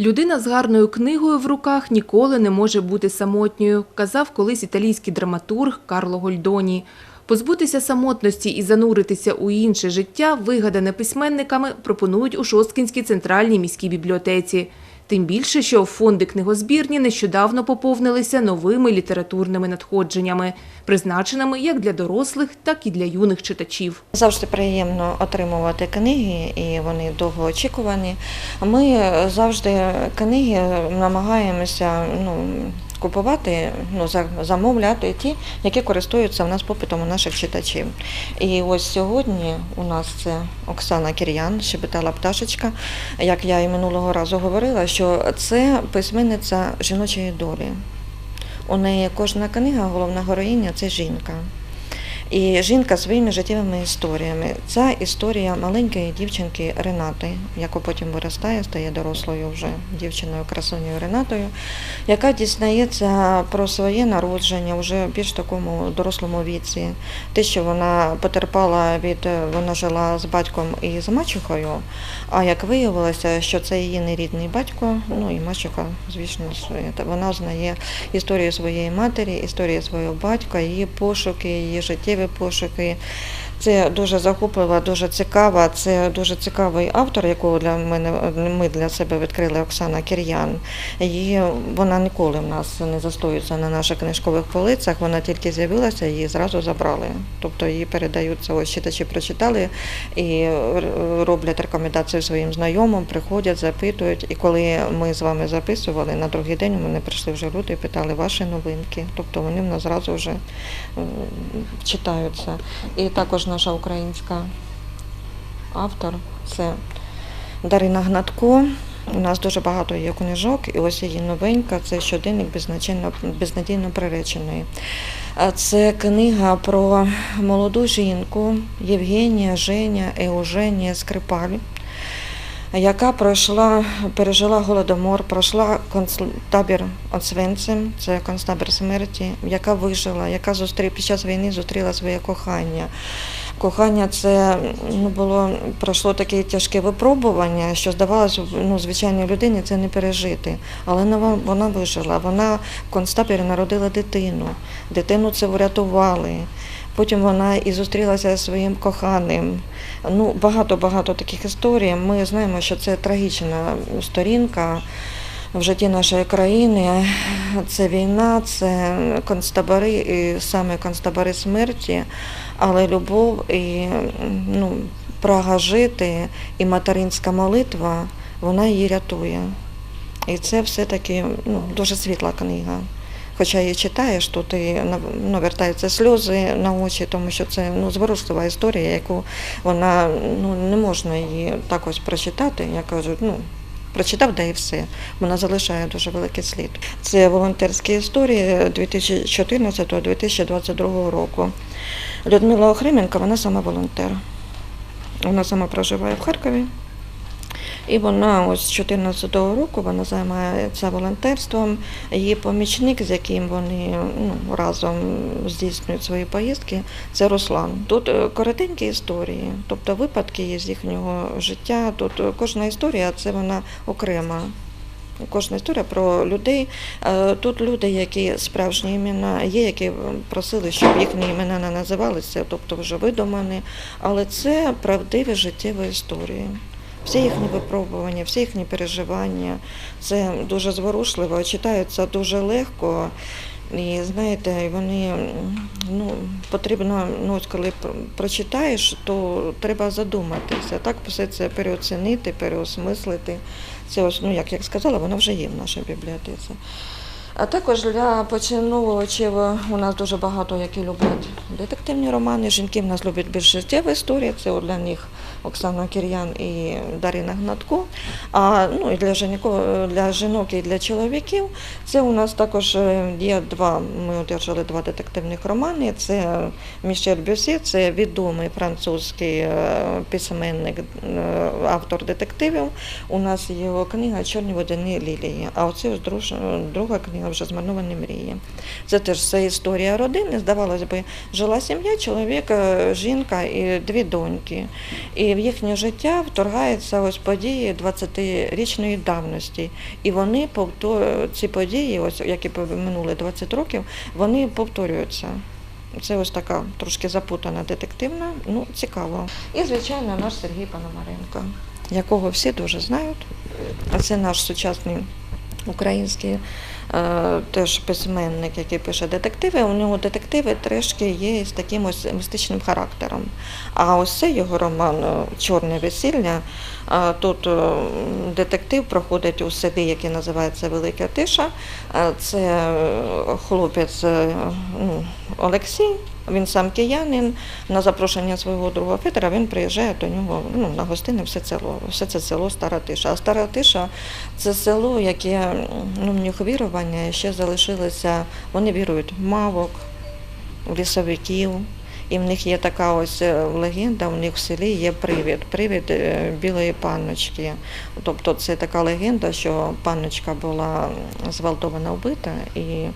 Людина з гарною книгою в руках ніколи не може бути самотньою, казав колись італійський драматург Карло Гольдоні. Позбутися самотності і зануритися у інше життя, вигадане письменниками, пропонують у Шосткінській центральній міській бібліотеці. Тим більше, що фонди книгозбірні нещодавно поповнилися новими літературними надходженнями, призначеними як для дорослих, так і для юних читачів. Завжди приємно отримувати книги, і вони довгоочікувані. Ми завжди книги намагаємося ну, купувати, ну, замовляти ті, які користуються в нас попитом у наших читачів. І ось сьогодні у нас це Оксана Кір'ян, щебетала пташечка. Як я і минулого разу говорила, що це письменниця жіночої долі. У неї кожна книга, головна героїня це жінка. І жінка своїми життєвими історіями. Ця історія маленької дівчинки Ренати, яка потім виростає, стає дорослою вже дівчиною, красунею Ренатою, яка дізнається про своє народження вже в більш такому дорослому віці. Те, що вона потерпала від вона жила з батьком і з мачухою, а як виявилося, що це її нерідний батько, ну і мачуха, звісно, вона знає історію своєї матері, історію свого батька, її пошуки, її життєві пошуки. Це дуже захоплива, дуже цікава. Це дуже цікавий автор, якого для мене ми для себе відкрили Оксана Кір'ян. Її вона ніколи в нас не застоюється на наших книжкових полицях. Вона тільки з'явилася, її зразу забрали. Тобто її передаються, ось читачі прочитали і роблять рекомендації своїм знайомим, приходять, запитують. І коли ми з вами записували, на другий день мене прийшли вже люди і питали ваші новинки. Тобто вони в нас зразу вже е, читаються. І також наша українська автор це Дарина Гнатко. У нас дуже багато є книжок, і ось її новенька це щоденник безнадійно приреченої. Це книга про молоду жінку Євгенія, Женя, Еуженія Скрипаль, яка пройшла, пережила голодомор, пройшла концтабір Освенцим, це концтабір смерті, яка вижила, яка зустрі, під час війни зустріла своє кохання. Кохання це ну, було пройшло таке тяжке випробування, що здавалося, ну, звичайній людині це не пережити. Але вона вижила. Вона в концтабірі народила дитину. Дитину це врятували. Потім вона і зустрілася зі своїм коханим. Ну, багато-багато таких історій. Ми знаємо, що це трагічна сторінка в житті нашої країни. Це війна, це концтабори, і саме концтабори смерті, але любов і ну, прага жити, і материнська молитва, вона її рятує. І це все-таки ну, дуже світла книга. Хоча її читаєш, то ти ну, вертаються сльози на очі, тому що це ну, зворушлива історія, яку вона ну, не можна її так ось прочитати. Я кажу, ну. Прочитав, да і все. Вона залишає дуже великий слід. Це волонтерські історії 2014-2022 року. Людмила Охрименко, вона сама волонтер. Вона сама проживає в Харкові. І вона ось з 2014 року вона займається волонтерством. Її помічник, з яким вони ну, разом здійснюють свої поїздки, це Руслан. Тут е, коротенькі історії, тобто випадки є з їхнього життя. Тут е, кожна історія це вона окрема. Кожна історія про людей. Е, Тут люди, які справжні імена, є, які просили, щоб їхні імена не називалися, тобто вже видумані, але це правдиві життєві історії. Всі їхні випробування, всі їхні переживання. Це дуже зворушливо, читаються дуже легко. І знаєте, вони ну, потрібно, ну, коли прочитаєш, то треба задуматися, так все це переоцінити, переосмислити. Це ось, ну як я сказала, воно вже є в нашій бібліотеці. А також для поціновувачів у нас дуже багато, які люблять детективні романи. Жінки в нас люблять більш життєві історії. Це для них Оксана Кір'ян і Дарина Гнатко. А ну і для жінок, для жінок і для чоловіків це у нас також е, є два. Ми одержали два детективних романи. Це Мішель Бюсі, це відомий французький е, письменник, е, автор детективів. У нас є його книга Чорні водяні лілії. А оце ось друга книга вже змарновані мрії. Це теж все історія родини. Здавалось би, жила сім'я, чоловік, жінка і дві доньки. І в їхнє життя вторгаються ось події 20-річної давності. І вони ці події, ось які минули 20 років, вони повторюються. Це ось така трошки запутана детективна, ну цікаво. І, звичайно, наш Сергій Пономаренко, якого всі дуже знають. А це наш сучасний український теж письменник, який пише детективи. У нього детективи трішки є з таким ось містичним характером. А ось цей його роман е, Чорне весілля. е, Тут е, детектив проходить у селі, яке називається Велика Тиша. Е, Це е, хлопець е, ну, Олексій. Він сам киянин. На запрошення свого друга Петра він приїжджає до нього ну, на гостини все село. Все це село Стара Тиша. А Стара Тиша це село, яке ну, в них вірування ще залишилося. Вони вірують в мавок, в лісовиків. І в них є така ось е, легенда, у них в селі є привід, привід е, білої панночки. Тобто це така легенда, що панночка була зґвалтована вбита, і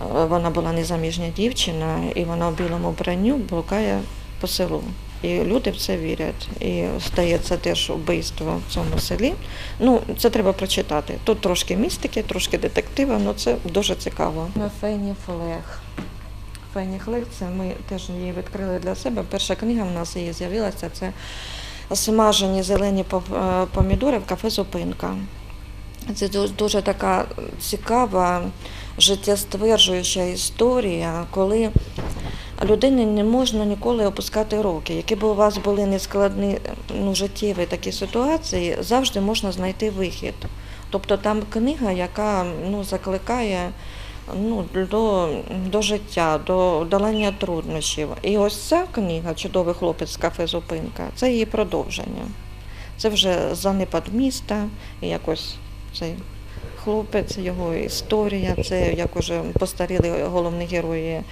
вона була незаміжня дівчина, і вона в білому бранню блукає по селу. І люди в це вірять. І стається теж вбивство в цьому селі. Ну, це треба прочитати. Тут трошки містики, трошки детектива, але це дуже цікаво. Фені Флег. Фені Флег, це ми теж її відкрили для себе. Перша книга в нас її з'явилася. Це смажені зелені помідори в кафе Зупинка. Це дуже така цікава, життєстверджуюча історія, коли людині не можна ніколи опускати руки. Які б у вас були нескладні ну, життєві такі ситуації, завжди можна знайти вихід. Тобто там книга, яка ну, закликає ну, до, до життя, до долання труднощів. І ось ця книга Чудовий хлопець з кафе Зупинка це її продовження. Це вже занепад міста, і якось цей хлопець, його історія, це як уже постаріли головні герої е,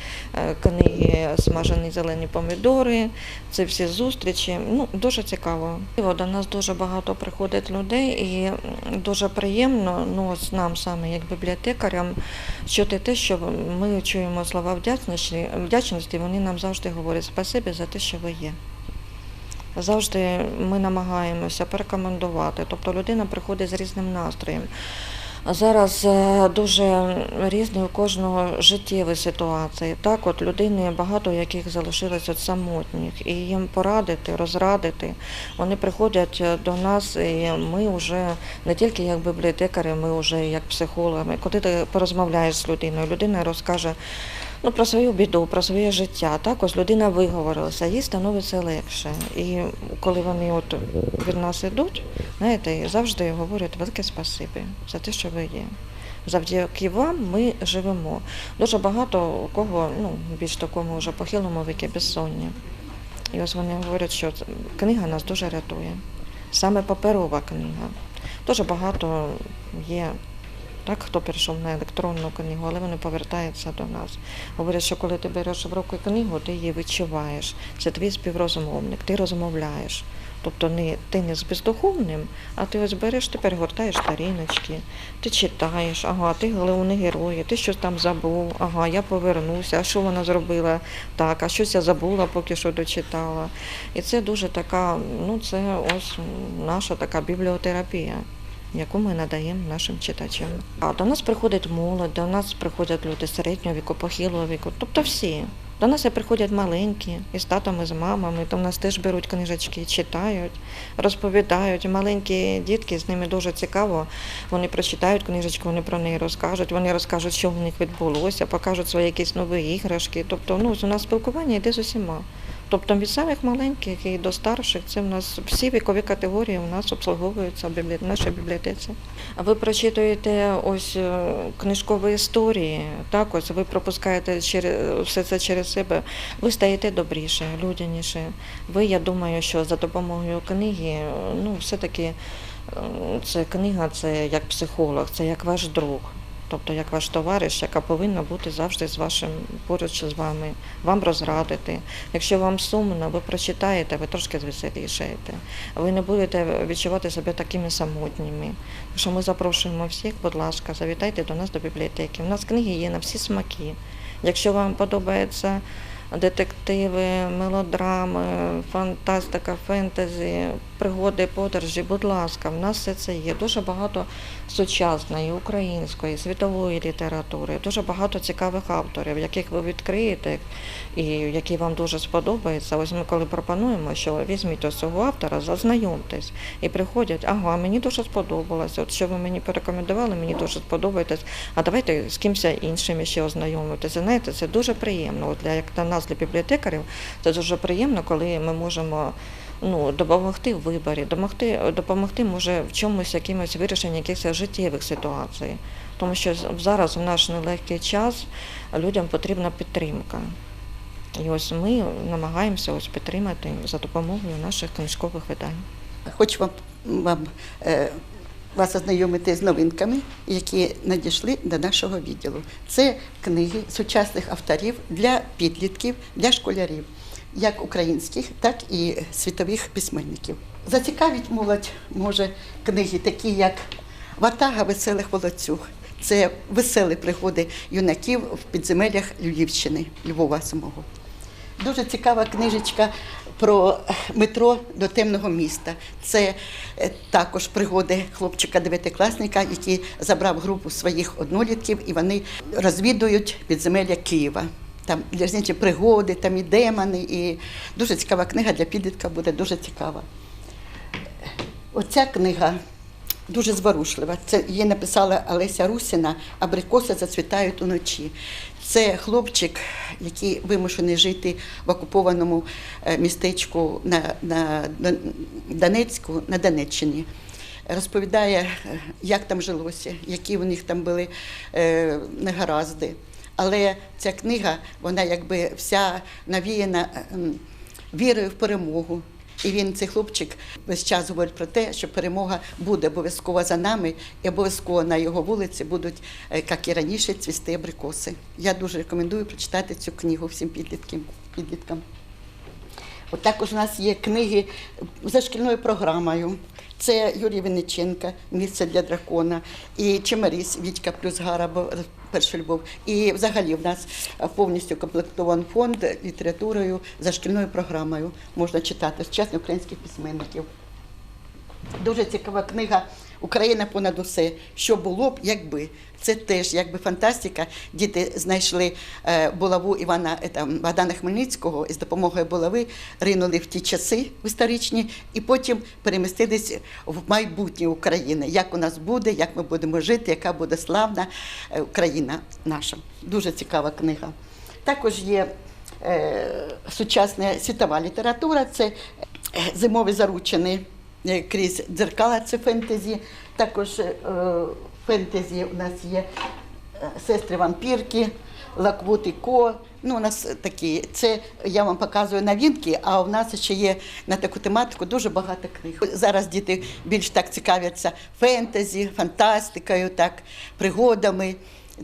книги Смажені зелені помідори, це всі зустрічі. Ну, дуже цікаво. До нас дуже багато приходить людей, і дуже приємно ну, нам саме, як бібліотекарям, чути те, що ми чуємо слова вдячності, вдячності, вони нам завжди говорять спасибі за те, що ви є. Завжди ми намагаємося порекомендувати. Тобто людина приходить з різним настроєм. Зараз е, дуже різні у кожного життєві ситуації. Так, от людини багато яких залишилось от самотніх, і їм порадити, розрадити. Вони приходять е, до нас, і ми вже не тільки як бібліотекарі, ми вже як психологи. Коли ти порозмовляєш з людиною, людина розкаже ну, про свою біду, про своє життя. Так, ось людина виговорилася, їй становиться легше. І коли вони от від нас йдуть, знаєте, завжди говорять велике спасибі за те, що ви є. Завдяки вам ми живемо. Дуже багато у кого, ну, більш такому вже похилому віки безсоння. І ось вони говорять, що книга нас дуже рятує. Саме паперова книга. Дуже багато є так, хто перейшов на електронну книгу, але вони повертаються до нас. Говорять, що коли ти береш в руки книгу, ти її відчуваєш. Це твій співрозмовник, ти розмовляєш. Тобто не, ти не з бездуховним, а ти ось береш, ти перегортаєш сторіночки, ти читаєш, ага, ти головний герой, ти щось там забув, ага, я повернуся, а що вона зробила так, а щось я забула, поки що дочитала. І це дуже така, ну це ось наша така бібліотерапія яку ми надаємо нашим читачам. А до нас приходить молодь, до нас приходять люди середнього віку, похилого віку, тобто всі. До нас приходять маленькі, і з татом, і з мамами, то в нас теж беруть книжечки, читають, розповідають. Маленькі дітки, з ними дуже цікаво. Вони прочитають книжечку, вони про неї розкажуть, вони розкажуть, що в них відбулося, покажуть свої якісь нові іграшки. Тобто ну, у нас спілкування йде з усіма. Тобто від самих маленьких і до старших, це в нас всі вікові категорії у нас обслуговуються в нашій бібліотеці. А ви прочитуєте ось е, книжкові історії, так ось ви пропускаєте все це через себе. Ви стаєте добріше, людяніше. Ви, я думаю, що за допомогою книги, ну, все-таки е, це книга, це як психолог, це як ваш друг. Тобто як ваш товариш, яка повинна бути завжди з вашим поруч з вами, вам розрадити. Якщо вам сумно, ви прочитаєте, ви трошки звеселішаєте. Ви не будете відчувати себе такими самотніми. Що ми запрошуємо всіх, будь ласка, завітайте до нас до бібліотеки. У нас книги є на всі смаки. Якщо вам подобається детективи, мелодрами, фантастика, фентезі, пригоди, подорожі, будь ласка, в нас все це є. Дуже багато сучасної, української, світової літератури, дуже багато цікавих авторів, яких ви відкриєте і які вам дуже сподобаються. Ось ми коли пропонуємо, що візьміть ось цього автора, зазнайомтесь і приходять, ага, мені дуже сподобалося. От що ви мені порекомендували, мені дуже сподобається. А давайте з кимось іншим ще ознайомитися. Знаєте, це дуже приємно. От для як для нас, для бібліотекарів, це дуже приємно, коли ми можемо. Ну, допомогти в виборі, допомогти, допомогти може в чомусь якимось вирішенні якихось життєвих ситуацій. Тому що зараз в наш нелегкий час людям потрібна підтримка. І ось ми намагаємося ось підтримати за допомогою наших книжкових видань. Хочу вам, вам е, вас ознайомити з новинками, які надійшли до нашого відділу. Це книги сучасних авторів для підлітків, для школярів, як українських, так і світових письменників. Зацікавить молодь може книги, такі як Ватага веселих волоцюг. Це веселі пригоди юнаків в підземеллях Львівщини, Львова самого. Дуже цікава книжечка про метро до темного міста. Це е, також пригоди хлопчика дев'ятикласника, який забрав групу своїх однолітків, і вони розвідують підземелля Києва. Там різні пригоди, там і демони, і дуже цікава книга для підлітка буде дуже цікава. Оця книга дуже зворушлива. Це її написала Олеся Русіна Абрикоси зацвітають уночі. Це хлопчик, який вимушений жити в окупованому е, містечку на, на Дон- Донецьку, на Донеччині. Розповідає, е, як там жилося, які у них там були е, негаразди. Але ця книга, вона якби вся навіяна ем, вірою в перемогу. І він, цей хлопчик, весь час говорить про те, що перемога буде обов'язково за нами, і обов'язково на його вулиці будуть, е, як і раніше, цвісти абрикоси. Я дуже рекомендую прочитати цю книгу всім підліткам. підліткам. От також у нас є книги за шкільною програмою. Це Юрій Винниченка, місце для дракона, і Чемаріс, Вітька плюс Гара, бо перша любов. І взагалі в нас повністю комплектований фонд літературою за шкільною програмою. Можна читати сучасних українських письменників. Дуже цікава книга Україна понад усе. Що було б, якби. Це теж якби фантастика. Діти знайшли е, булаву Івана е, там, Богдана Хмельницького і з допомогою булави ринули в ті часи в історичні, і потім перемістились в майбутнє України. Як у нас буде, як ми будемо жити, яка буде славна е, Україна наша. Дуже цікава книга. Також є е, сучасна світова література, це зимові заручини е, крізь дзеркала, це фентезі. Також е, фентезі у нас є е, сестри вампірки, Лаквут і Ко. Ну, у нас такі. Це я вам показую новинки, а у нас ще є на таку тематику дуже багато книг. Зараз діти більш так цікавляться фентезі, фантастикою, так, пригодами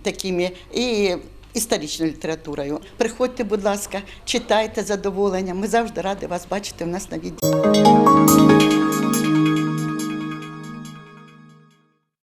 такими. І історичною літературою. Приходьте, будь ласка, читайте з задоволенням. Ми завжди раді вас бачити у нас на відео.